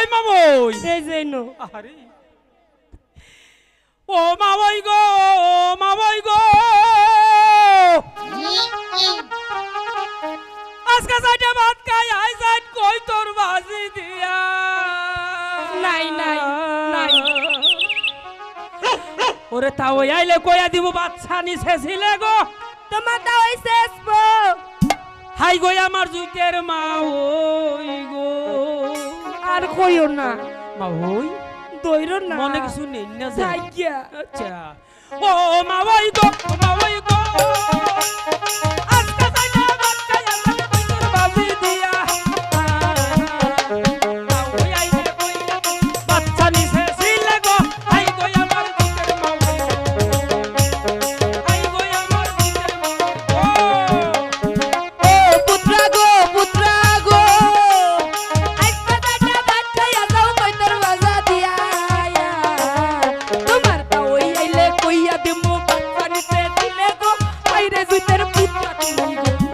ওই মামই। এই যে নো আরে ও মামই গো ও মামই গো। আজকে সাইডে ভাত খাই আই সাইড কই তোর বাজি দিয়া। নাই, নাই, নাই। ওরে তা ওই আইলে কইয়া দিব বাচ্চা নিছে ছিলে গো। তোমার তা ওই শেষ। হাই গো আমার জুইতের মা ওই গো। আর কইও না। মা ওই? দইরো না। মনে কিছু নেই না যাই আচ্ছা। ও মা ওই গো মা ওই Yeah.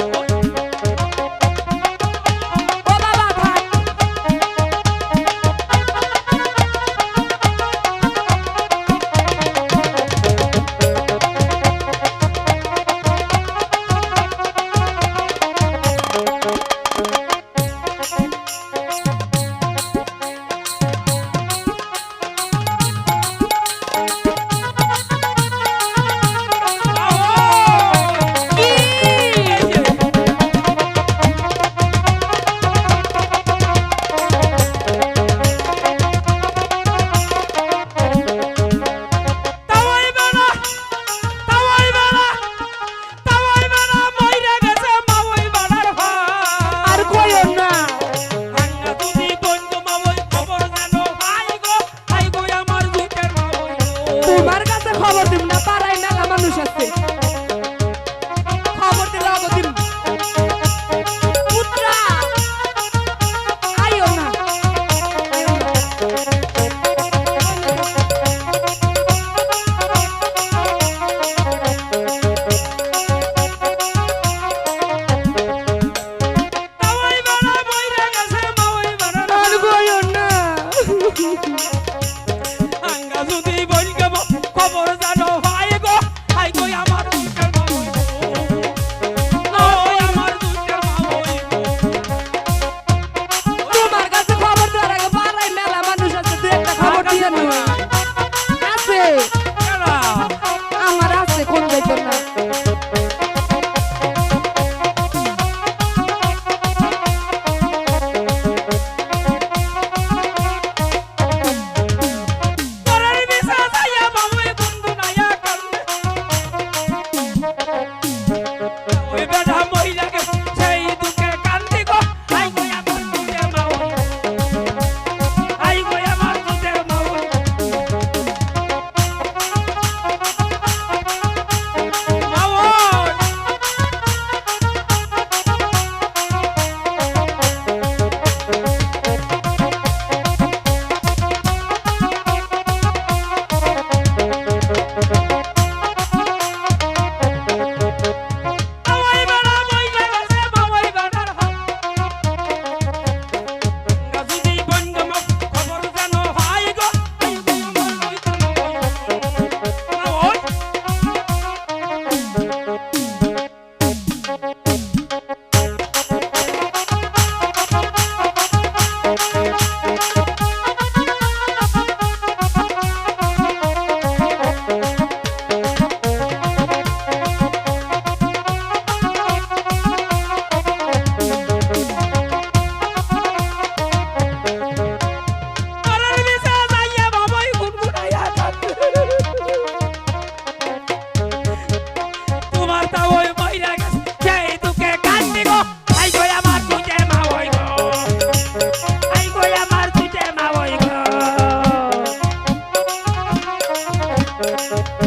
Música